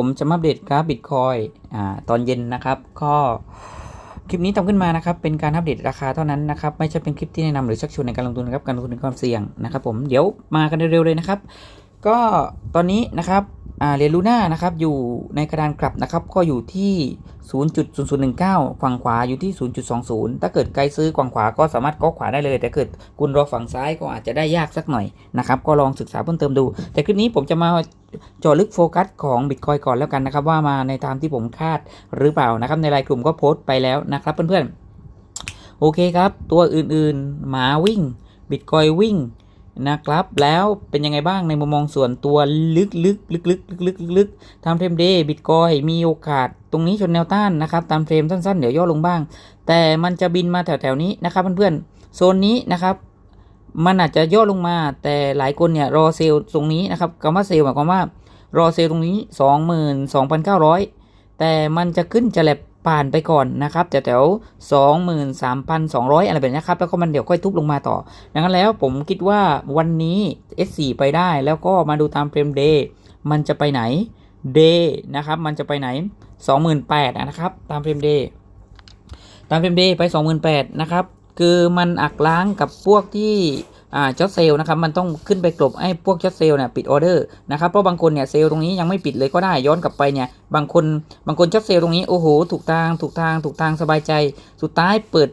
ผมจะมาอัปเดตกราฟบิตคอยอ่าตอนเย็นนะครับ ก็คลิปนี้ทำขึ้นมานะครับ เป็นการอัปเดตราคาเท่านั้นนะครับ ไม่ใช่เป็นคลิปที่แนะนำหรือชักชวนในการลงทุนนะครับ การลงทุนในความเสี่ยงนะครับ ผมเดี๋ยวมากันเร็วๆเลยนะครับ ก็ตอนนี้นะครับเหรียญลูน่านะครับอยู่ในกระดานกลับนะครับก็อยู่ที่ 0.0019 ฝั่งขวาอยู่ที่ 0.20 ถ้าเกิดไกลซื้อฝั่งขวาก็สามารถก๊อกขวาได้เลย แต่เกิดคุณรอฝั่งซ้ายก็อาจจะได้ยากสักหน่อยนะครับก็ลองศึกษาเพิ่มเติมดู แต่คลิปนี้ผมจะมาเจาะลึกโฟกัสของ Bitcoin ก่อนแล้วกันนะครับว่ามาในตามที่ผมคาดหรือเปล่านะครับในรายกลุ่มก็โพสต์ไปแล้วนะครับเพื่อนๆโอเคครับตัวอื่นๆหมาวิ่ง Bitcoin วิ่ง นะครับ แล้วเป็นยังไงบ้างในมุมมองส่วนตัวลึกๆลึกๆลึกๆลึกๆลึกๆทำเทรมเดย์บิตคอยมีโอกาสตรงนี้ชนแนวต้านนะครับ ตามเฟรมสั้นๆ เดี๋ยวย่อลงบ้าง แต่มันจะบินมาแถวๆนี้นะครับเพื่อนๆโซนนี้นะครับมันอาจจะย่อลงมาแต่หลายคนเนี่ยรอเซลล์ตรงนี้นะครับคำว่าเซลล์หมายความว่ารอเซลล์ตรงนี้ 22,900 แต่มันจะขึ้นจะแลบ ผ่านไปก่อนนะครับแต่แถว23,200อะไรแบบนี้ครับแล้วก็มันเดี๋ยวค่อยทุบลงมาต่อ ดังนั้นแล้วผมคิดว่าวันนี้ S4 ไปได้แล้วก็มาดูตามเฟรมเดย์มันจะไปไหน Day นะครับมันจะไปไหน 28,000นะครับตามเฟรมเดย์ตามเฟรมเดย์ไป 28,000นะครับคือมันอักล้างกับพวกที่ อ่าจอดเซลนะครับมันต้องขึ้นไปกลบให้พวกจอดเซลเนี่ยปิดออเดอร์นะครับเพราะบางคนเนี่ยเซลตรงนี้ยังไม่ปิดเลยก็ได้ย้อนกลับไปเนี่ยบางคนบางคนจอดเซลตรงนี้โอ้โหถูกทางถูกทางถูกทางสบายใจ สุดท้ายเปิด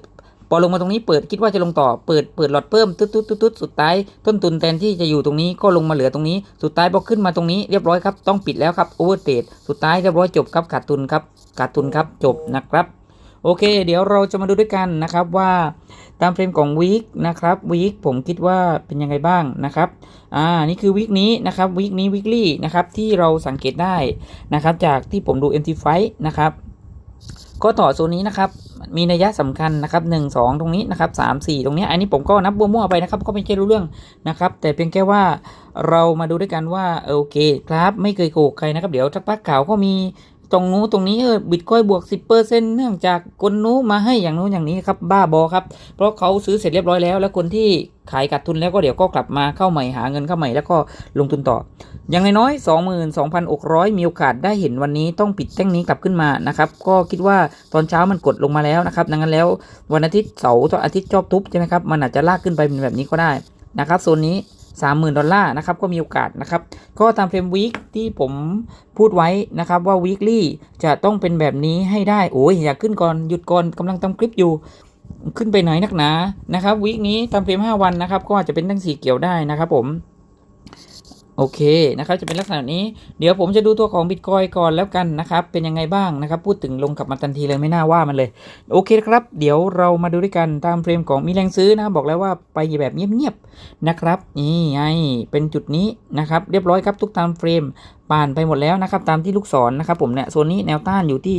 พอลงมาตรงนี้เปิดคิดว่าจะลงต่อเปิดเปิดหลอดเพิ่มตุ๊ดตุ๊ดตุ๊ดตุ๊ดสุดท้ายต้นทุนแทนที่จะอยู่ตรงนี้ก็ลงมาเหลือตรงนี้ สุดท้ายพอขึ้นมาตรงนี้เรียบร้อยครับต้องปิดแล้วครับโอเวอร์เทรดสุดท้ายเรียบร้อยจบครับขาดทุนครับขาดทุนครับจบนะครับ โอเค เดี๋ยวเราจะมาดูด้วยกันนะครับว่าตามเฟรมของวีคนะครับวีคผมคิดว่าเป็นยังไงบ้างนะครับอ่านี่คือวีคนี้นะครับวีคนี้วีคลี่นะครับที่เราสังเกตได้นะครับจากที่ผมดู MT5 นะครับก็ต่อโซนนี้นะครับมีนัยยะสำคัญนะครับ1 2ตรงนี้นะครับ3 4ตรงนี้ อันนี้ผมก็นับมั่วๆไปนะครับ ก็ไม่ใช่รู้เรื่องนะครับ แต่เพียงแค่ว่าเรามาดูด้วยกันว่าโอเคครับ ไม่เคยโกหกใครนะครับ เดี๋ยวทักพักข่าวก็มี ตรงนู้นตรงนี้เออบิตคอยบวก 10%เนื่องจากคนนู้นมาให้อย่างนู้นอย่างนี้ครับบ้าบอครับเพราะเขาซื้อเสร็จเรียบร้อยแล้ว แล้วคนที่ขายขาดทุนแล้วก็เดี๋ยวก็กลับมาเข้าใหม่หาเงินเข้าใหม่แล้วก็ลงทุนต่อ อย่างน้อยๆ22,600 มีโอกาสได้เห็นวันนี้ต้องปิดแท่งนี้กลับขึ้นมานะครับก็คิดว่าตอนเช้ามันกดลงมาแล้วนะครับดังนั้นแล้ววันอาทิตย์เสาร์อนอาทิตย์ชอบทุบใช่ไหมครับมันอาจจะลากขึ้นไปเป็นแบบนี้ก็ได้นะครับโซนนี้ 30,000 ดอลลาร์นะครับก็มีโอกาสนะครับก็ตามเฟรมวีคที่ผมพูดไว้นะครับว่า weekly จะต้องเป็นแบบนี้ให้ได้โอ้ยอยากขึ้นก่อนหยุดก่อนกำลังทำคลิปอยู่ขึ้นไปไหนนักหนานะครับวีคนี้ตามเฟรม5 วันนะครับก็อาจจะเป็นตั้งสีเกี่ยวได้นะครับผม โอเคนะครับจะเป็นลักษณะนี้เดี๋ยวผมจะดูตัวของบิตคอยก่อนแล้วกันนะครับเป็นยังไงบ้างนะครับพูดถึงลงกลับมาทันทีเลยไม่น่าว่ามันเลย โอเคครับ เดี๋ยวเรามาดูด้วยกันตามเฟรมของมีแรงซื้อนะบบอกแล้วว่าไปแบบเงียบๆนะครับนี่ไงเป็นจุดนี้นะครับเรียบร้อยครับทุกตามเฟรม ผ่านไปหมดแล้วนะครับตามที่ลูกศรนะครับผมเนี่ยโซนนี้แนวต้านอยู่ที่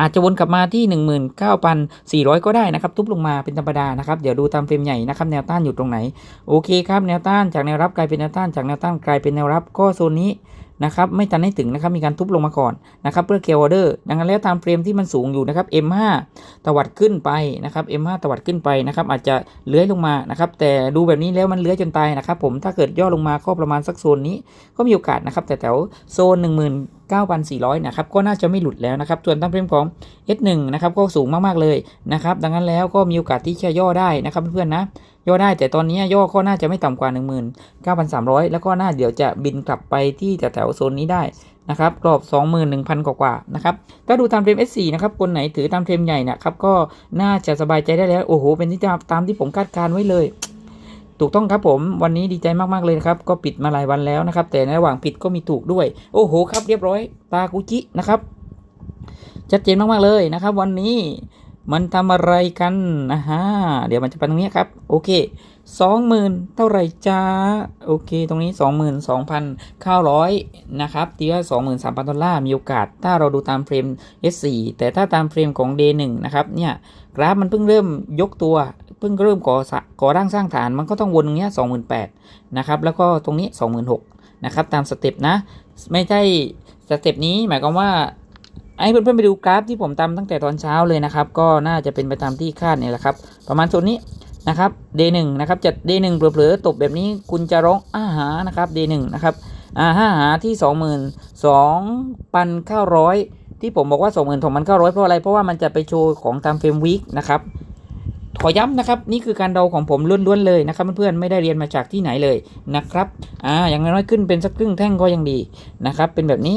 อาจจะวนกลับมาที่ 19,400 ก็ได้นะครับทุบลงมาเป็นธรรมดานะครับเดี๋ยวดูตามเฟรมใหญ่นะครับแนวต้านอยู่ตรงไหนโอเคครับแนวต้านจากแนวรับกลายเป็นแนวต้านจากแนวต้านกลายเป็นแนวรับก็โซนนี้ นะครับไม่ทันให้ถึงนะครับมีการทุบลงมาก่อนนะครับเพื่อเคลียร์ออเดอร์ดังนั้นแล้วตามเฟรมที่มันสูงอยู่นะครับ M5 ตวัดขึ้นไปนะครับ M5 ตวัดขึ้นไปนะครับอาจจะเลื้อยลงมานะครับแต่ดูแบบนี้แล้วมันเลื้อยจนตายนะครับผมถ้าเกิดย่อลงมาก็ประมาณสักโซนนี้ก็มีโอกาสนะครับแต่แถวโซน19,400 นะครับ ก็น่าจะไม่หลุดแล้วนะครับ ส่วนตามเฟรมของ S1 นะครับ ก็สูงมาก ๆ เลยนะครับ ดังนั้นแล้วก็มีโอกาสที่จะย่อได้นะครับเพื่อนๆนะ ย่อได้แต่ตอนนี้ย่อก็น่าจะไม่ต่ำกว่า 19,300 แล้วก็น่าเดี๋ยวจะบินกลับไปที่แถวโซนนี้ได้นะครับกรอบ 21,000กว่านะครับถ้าดูตามเทรม S4 นะครับคนไหนถือตามเทรมใหญ่นะครับก็น่าจะสบายใจได้แล้ว โอ้โห เป็นที่ตามที่ผมคาดการไว้เลยถูกต้องครับผมวันนี้ดีใจมาก ๆ เลยนะครับ ก็ปิดมาหลายวันแล้วนะครับ แต่ในระหว่างปิดก็มีถูกด้วย โอ้โห ครับเรียบร้อย ตากุจินะครับ ชัดเจนมาก ๆ เลยนะครับ วันนี้ มันทำอะไรกันนะฮะเดี๋ยวมันจะไปตรงนี้ครับ โอเคสองหมื่นเท่าไรจ้าโอเค ตรงนี้สองหมื่นสองพันเก้าร้อยนะครับตีว่าสองหมื่นสามพันดอลลาร์มีโอกาส ถ้าเราดูตามเฟรม S4 แต่ถ้าตามเฟรมของ Day1 นะครับเนี่ยกราฟมันเพิ่งเริ่มยกตัว เพิ่งเริ่มก่อสะก่อร่างสร้างฐานมันก็ต้องวนตรงนี้สองหมื่นแปดนะครับแล้วก็ตรงนี้สองหมื่นหกนะครับตามสเต็ปนะ ไม่ใช่สเต็ปนี้หมายความว่า ให้เพื่อนๆไปดูกราฟที่ผมทำตั้งแต่ตอนเช้าเลยนะครับ ก็น่าจะเป็นไปตามที่คาดเนี่ยแหละครับ ประมาณโซนนี้นะครับ D1 นะครับจะ D1 เผลอๆตบแบบนี้คุณจะร้องอาหานะครับ D1 นะครับอ่าถ้าหาที่22,900ที่ผมบอกว่า22,900เพราะอะไรเพราะว่ามันจะไปโชว์ของตามเฟรมวีคนะครับขอย้ำนะครับนี่คือการเดาของผมล้วนๆเลยนะครับเพื่อนๆไม่ได้เรียนมาจากที่ไหนเลยนะครับอ่าอย่างน้อยขึ้นเป็นสักครึ่งแท่งก็ยังดีนะครับ เป็นแบบนี้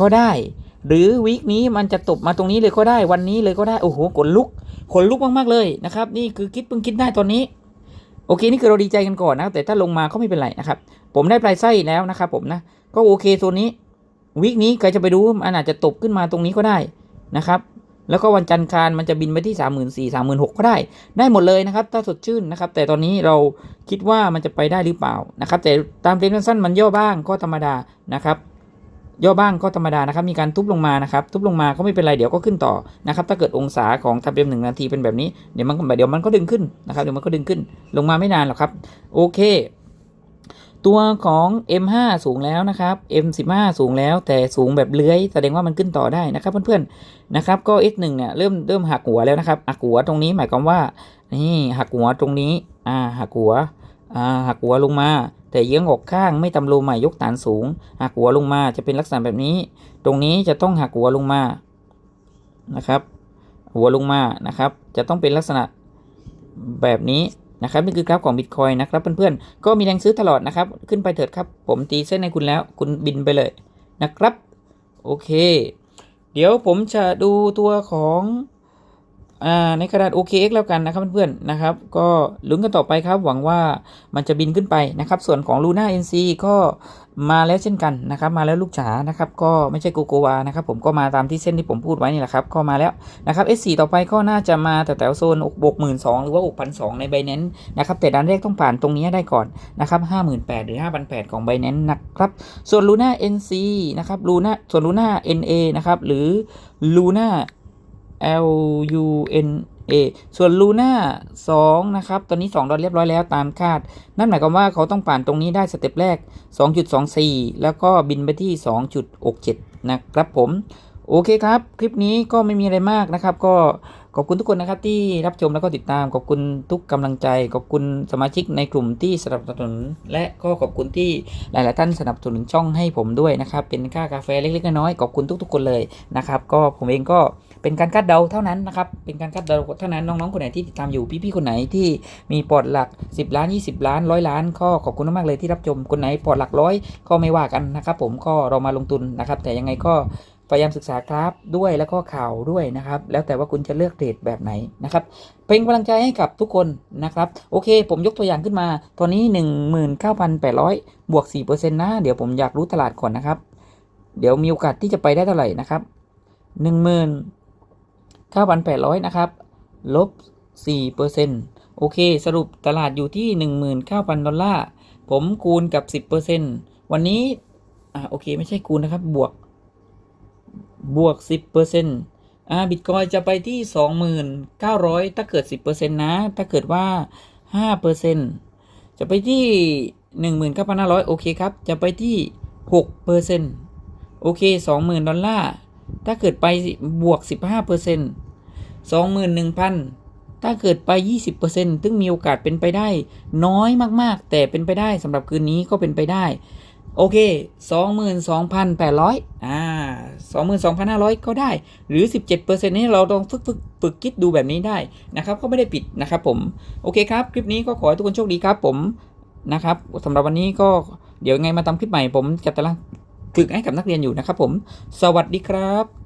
ก็ได้ หรือวีคนี้มันจะตบมาตรงนี้เลยก็ได้วันนี้เลยก็ได้โอ้โหขนลุกขนลุกมากๆเลยนะครับ นี่คือคิดเพิ่งคิดได้ตอนนี้ โอเคนี่คือเราดีใจกันก่อนนะแต่ถ้าลงมาก็ไม่เป็นไรนะครับ ผมได้ปลายไส้แล้วนะครับ ผมนะก็โอเคโซนนี้วีคนี้ใครจะไปดูมันอาจจะตบขึ้นมาตรงนี้ก็ได้นะครับ แล้วก็วันจันทร์คารมันจะบินไปที่สามหมื่นสี่สามหมื่นหกก็ได้ ได้หมดเลยนะครับ ถ้าสดชื่นนะครับ แต่ตอนนี้เราคิดว่ามันจะไปได้หรือเปล่านะครับ แต่ตามเทรนด์สั้นๆมันย่อบ้างก็ธรรมดานะครับ ย่อบ้างก็ธรรมดานะครับ มีการทุบลงมานะครับ ทุบลงมาก็ไม่เป็นไรเดี๋ยวก็ขึ้นต่อนะครับ ถ้าเกิดองศาของทำเร็มหนึ่งนาทีเป็นแบบนี้ เดี๋ยวมันเดี๋ยวมันก็ดึงขึ้นนะครับ เดี๋ยวมันก็ดึงขึ้น ลงมาไม่นานหรอกครับ โอเค ตัวของ M5 สูงแล้วนะครับ M15 สูงแล้วแต่สูงแบบเลื้อย แสดงว่ามันขึ้นต่อได้นะครับเพื่อนๆ นะครับ ก็ S1 เนี่ยเริ่มเริ่มหักหัวแล้วนะครับ หักหัวตรงนี้หมายความว่า นี่หักหัวตรงนี้ อ่า หักหัว อ่า หักหัวลงมา แต่เยื้องอกข้างไม่ตำโลใหม่ยกฐานสูงหักหัวลงมาจะเป็นลักษณะแบบนี้ ตรงนี้จะต้องหักหัวลงมานะครับ หัวลงมานะครับ จะต้องเป็นลักษณะแบบนี้นะครับนี่คือกราฟของบิตคอยนะครับเพื่อนๆก็มีแรงซื้อตลอดนะครับ ขึ้นไปเถิดครับ ผมตีเส้นให้คุณแล้ว คุณบินไปเลยนะครับ โอเค เดี๋ยวผมจะดูตัวของ ในกระดาษ OKX แล้วกันนะครับเพื่อนๆนะครับ ก็ลุ้นกันต่อไปครับ หวังว่ามันจะบินขึ้นไปนะครับ ส่วนของ Luna NC ก็มาแล้วเช่นกันนะครับ มาแล้วลูกจ๋านะครับ ก็ไม่ใช่โกโกวานะครับ ผมก็มาตามที่เส้นที่ผมพูดไว้นี่แหละครับ ก็มาแล้วนะครับ S4 ต่อไปก็น่าจะมาแต่แถวโซนบวกหมื่นสองหรือว่าอกพันสองในไบแนนนะครับ แต่ด้านแรกต้องผ่านตรงนี้ได้ก่อนนะครับห้าหมื่นแปดหรือห้าพันแปดของไบแนนนะครับ ส่วน Luna NC นะครับ Luna ส่วน Luna NA นะครับ หรือ Luna L U N A ส่วน Luna 2 นะครับ ตอนนี้ 2 ดอลเรียบร้อยแล้วตามคาด นั่นหมายความว่าเขาต้องผ่านตรงนี้ได้สเต็ปแรก 2.24 แล้วก็บินไปที่ 2.67 นะครับผม โอเคครับ คลิปนี้ก็ไม่มีอะไรมากนะครับ ก็ขอบคุณทุกคนนะครับที่รับชมแล้วก็ติดตาม ขอบคุณทุกกำลังใจ ขอบคุณสมาชิกในกลุ่มที่สนับสนุน และก็ขอบคุณที่หลาย ๆ ท่านสนับสนุนช่องให้ผมด้วยนะครับ เป็นค่ากาแฟเล็ก ๆ น้อยๆขอบคุณทุก ๆ คนเลยนะครับ ก็ผมเองก็ เป็นการคาดเดาเท่านั้นนะครับ เป็นการคาดเดาเท่านั้นน้องๆคนไหนที่ติดตามอยู่พี่ๆคนไหนที่มีปอดหลัก 10 ล้าน 20 ล้านร้อยล้านก็ขอบคุณมากเลยที่รับชมคนไหนปอดหลักร้อยก็ไม่ว่ากันนะครับ ผมก็เรามาลงทุนนะครับ แต่ยังไงก็พยายามศึกษาคราฟด้วยแล้วก็ข่าวด้วยนะครับ แล้วแต่ว่าคุณจะเลือกเทรดแบบไหนนะครับเป็นกำลังใจให้กับทุกคนนะครับ โอเค ผมยกตัวอย่างขึ้นมา ตอนนี้ 19,800 บวก 4%นะ เดี๋ยวผมอยากรู้ตลาดก่อนนะครับ เดี๋ยวมีโอกาสที่จะไปได้เท่าไหร่นะครับ 19,800 นะครับ ลบ 4%โอเค สรุปตลาดอยู่ที่ 19,000 ดอลลาร์ ผมคูณกับ 10%วันนี้ อ่า โอเค ไม่ใช่คูณนะครับ บวก บวก 10%อ่า บิตคอยจะไปที่ 2,900 ถ้าเกิด 10%นะ ถ้าเกิดว่า 5%จะไปที่ 19,500 โอเคครับ จะไปที่ 6%โอเค 20,000 ดอลลาร์ ถ้าเกิดไปบวก 15% 21,000 ถ้าเกิดไป 20%ซึ่งมีโอกาสเป็นไปได้ น้อยมากๆ แต่เป็นไปได้สำหรับคืนนี้ก็เป็นไปได้ โอเค 22,800 อ่า 22,500 ก็ได้ หรือ 17%นี้เราลองฝึกฝึกฝึกคิดดูแบบนี้ได้นะครับ ก็ไม่ได้ปิดนะครับผม โอเคครับ คลิปนี้ก็ขอให้ทุกคนโชคดีครับผมนะครับสำหรับวันนี้ก็เดี๋ยวไงมาทำคลิปใหม่ผมจะตาราง ฝึกให้กับนักเรียนอยู่นะครับผม สวัสดีครับ